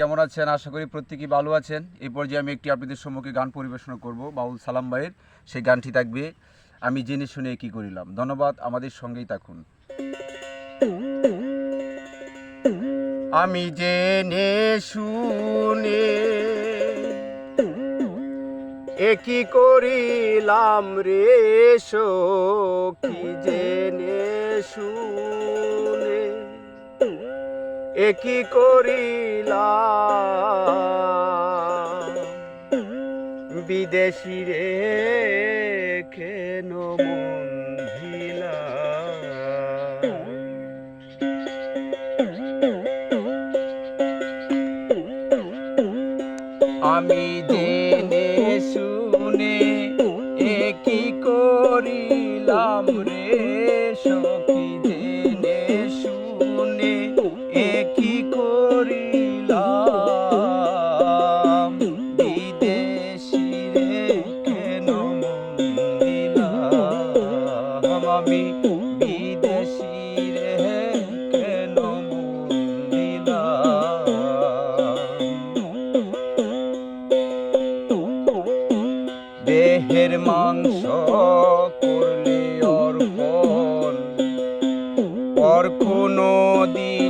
কেমন আছেন? আশা করি প্রত্যেকেই ভালো আছেন। এই পর্যায়ে আমি একটি আপনাদের সম্মুখে গান পরিবেশন করব, বাউল সালাম ভাইয়ের। সেই গানটি থাকবে, আমি জেনে শুনে কি করিলাম। ধন্যবাদ, আমাদের সঙ্গেই থাকুন। আমি জেনে শুনে একই করিলাম রে সখী? জেনে শুনে একই করিলা বিদেশি রে কেন আমি আমি বিদেশি রে কেন দেহের মাংস করলে অর্পণ। কোনো দিন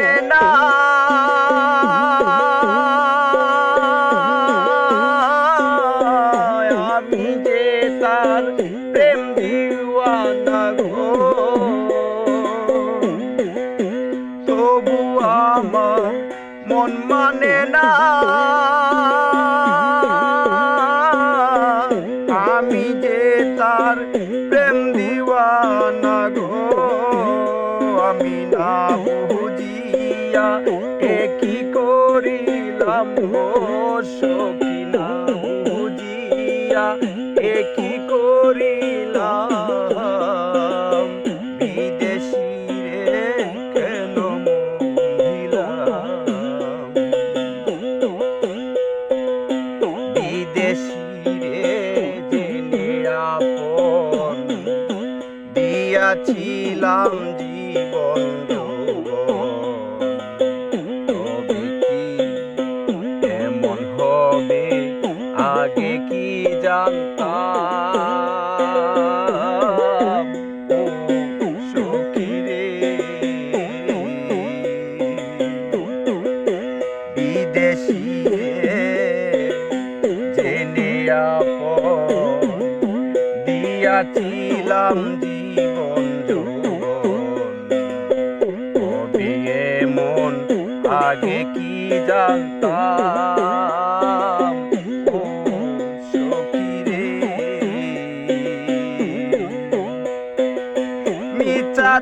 তার প্রেম দিওয়ানা গো। তবু আমার মন মানে না। আমি যে তার প্রেম দিওয়ানা গো, আমি না বুঝিয়া একই করিলাম সখী। বুঝিয়া একই করিলাম? বিদেশি রে কেন বিদেশি রে জেনে আপন দিয়াছিলাম জীবন কি জানতাম? দিয়াছিলাম জীবন মন আগে কি জানতাম?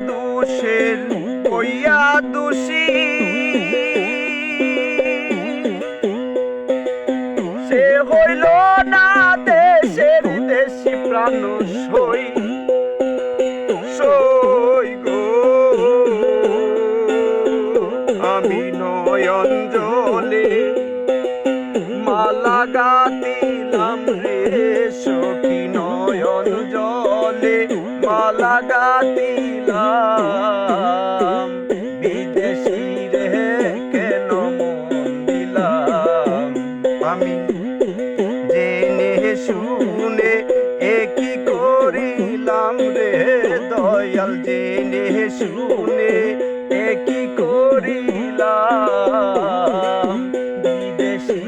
দোষের কইয়া দোষী। সে হইল না দেশের দেশি প্রাণ সই। সই গো। আমি নয়ন জলে মালা গাতিলাম রে সখী। বিদেশি রে কেন দিলাম? আমি জেনে শুনে একই করিলাম রে দয়াল? জেনে শুনে একই করিলাম? বিদেশি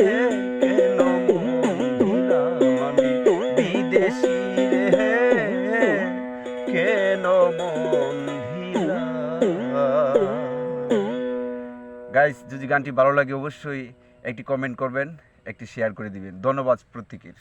রে কেন দিলাম? আমি বিদেশি রে কেন দিলাম গাইস যদি গানটি ভালো লাগে, অবশ্যই একটি কমেন্ট করবেন, একটি শেয়ার করে দিবেন। ধন্যবাদ প্রত্যেকের।